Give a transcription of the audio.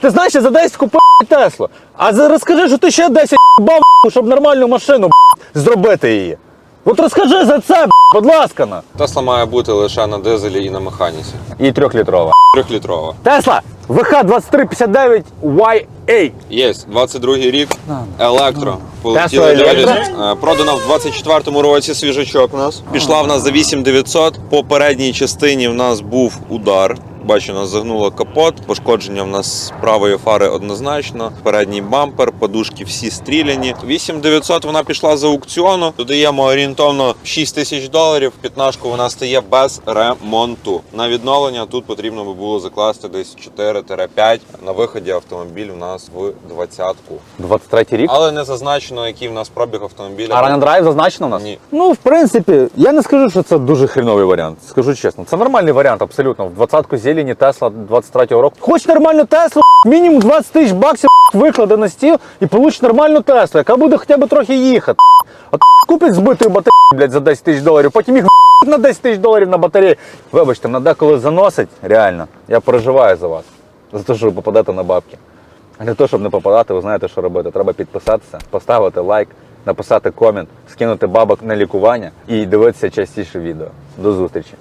Ти знаєш, я за 10 купив Теслу. А за- розкажи, що ти ще 10 бав, щоб нормальну машину б**, зробити її. От розкажи за це, б**, будь ласка. на. Тесла має бути лише на дизелі і на механіці. І трьохлітрова. Трьохлітрова. Тесла VH2359 YA. Є 22-й рік, електро. Полетіли далі. електро? Е, Продано в 24-му році свіжачок у нас. Пішла в нас за 8900. По передній частині в нас був удар. Бачу, нас загнуло капот, пошкодження в нас правої фари однозначно, передній бампер, подушки всі стріляні. 8900 вона пішла з аукціону. Додаємо орієнтовно 6 тисяч доларів. П'ятнашку вона стає без ремонту. На відновлення тут потрібно би було закласти десь 4-5. На виході автомобіль у нас в двадцятку. 23 рік. Але не зазначено, який в нас пробіг автомобіля. А Drive зазначено у нас? Ні. Ну, в принципі, я не скажу, що це дуже хреновий варіант. Скажу чесно. Це нормальний варіант, абсолютно. В 20-ку зелені Тесла 23-го року. Хоч нормальну Теслу, мінімум 20 тисяч баксів викладе на стіл і получиш нормальну Теслу, яка буде хоча б трохи їхати. А купить збитою батарею, блядь, за 10 тисяч доларів, потім їх на 10 тисяч доларів на батареї. Вибачте, на деколи заносить, реально. Я переживаю за вас. За те, що ви попадете на бабки. А Для того, щоб не попадати, ви знаєте, що робити. Треба підписатися, поставити лайк, написати комент, скинути бабок на лікування і дивитися частіше відео. До зустрічі!